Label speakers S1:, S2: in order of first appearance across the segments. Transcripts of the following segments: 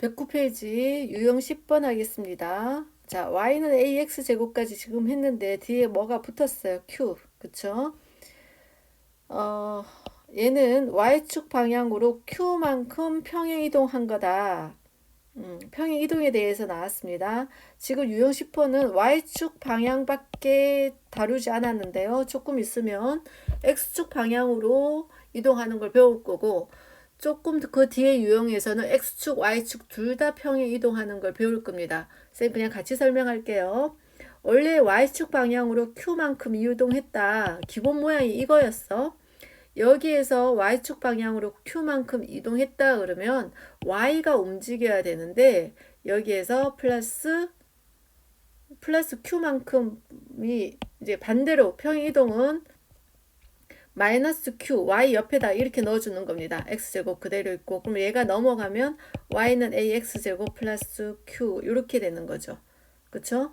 S1: 109페이지 유형 10번 하겠습니다. 자, y는 ax 제곱까지 지금 했는데 뒤에 뭐가 붙었어요? q. 그쵸? 어, 얘는 y축 방향으로 q만큼 평행 이동한 거다. 음, 평행 이동에 대해서 나왔습니다. 지금 유형 10호는 y축 방향밖에 다루지 않았는데요. 조금 있으면 x축 방향으로 이동하는 걸 배울 거고 조금 그 뒤에 유형에서는 x축, y축 둘 다 평행 이동하는 걸 배울 겁니다. 쌤 그냥 같이 설명할게요. 원래 y축 방향으로 q만큼 이동했다. 기본 모양이 이거였어. 여기에서 y축 방향으로 q만큼 이동했다 그러면 y가 움직여야 되는데 여기에서 플러스 플러스 q만큼이 이제 반대로 평행 이동은 마이너스 q, y 옆에다 이렇게 넣어주는 겁니다. x제곱 그대로 있고 그럼 얘가 넘어가면 y는 ax제곱 플러스 q 이렇게 되는 거죠. 그쵸?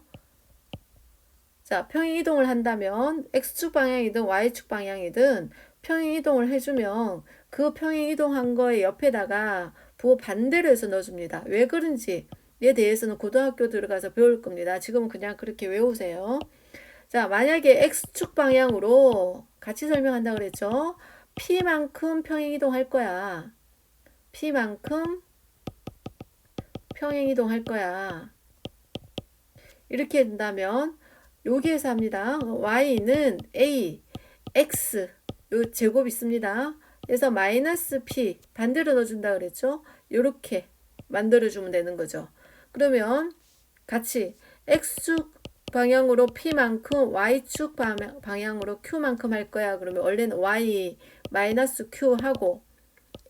S1: 자, 평행 이동을 한다면 x축 방향이든 y축 방향이든 평행 이동을 해주면 그 평행 이동한 거에 옆에다가 부호 반대로 해서 넣어줍니다. 왜 그런지 에 대해서는 고등학교 들어가서 배울 겁니다. 지금은 그냥 그렇게 외우세요. 자, 만약에 x축 방향으로 같이 설명한다 그랬죠? p만큼 평행 이동할 거야. p만큼 평행 이동할 거야. 이렇게 된다면 여기에서 합니다. y는 a, x 요 제곱 있습니다. 그래서 마이너스 p 반대로 넣어준다 그랬죠? 이렇게 만들어주면 되는 거죠. 그러면 같이 x축 방향으로 p만큼 y축 방향으로 q만큼 할 거야. 그러면 원래는 y 마이너스 q 하고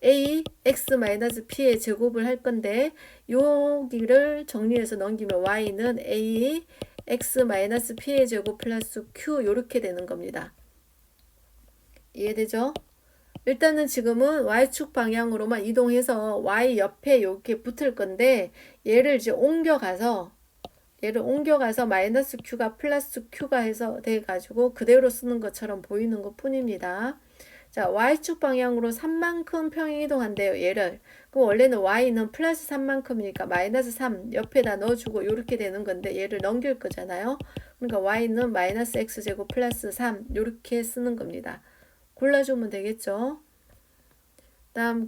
S1: a x 마이너스 p의 제곱을 할 건데 여기를 정리해서 넘기면 y는 a x 마이너스 p의 제곱 플러스 q 이렇게 되는 겁니다. 이해되죠? 일단은 지금은 y축 방향으로만 이동해서 y 옆에 이렇게 붙을 건데 얘를 이제 옮겨가서 얘를 옮겨가서 마이너스 q가 플러스 q가 해서 돼가지고 그대로 쓰는 것처럼 보이는 것 뿐입니다. 자, y축 방향으로 3만큼 평행 이동한대요. 얘를. 그럼 원래는 y는 플러스 3만큼이니까 마이너스 3 옆에다 넣어주고 이렇게 되는 건데 얘를 넘길 거잖아요. 그러니까 y는 마이너스 x제곱 플러스 3 이렇게 쓰는 겁니다. 골라주면 되겠죠. 다음 거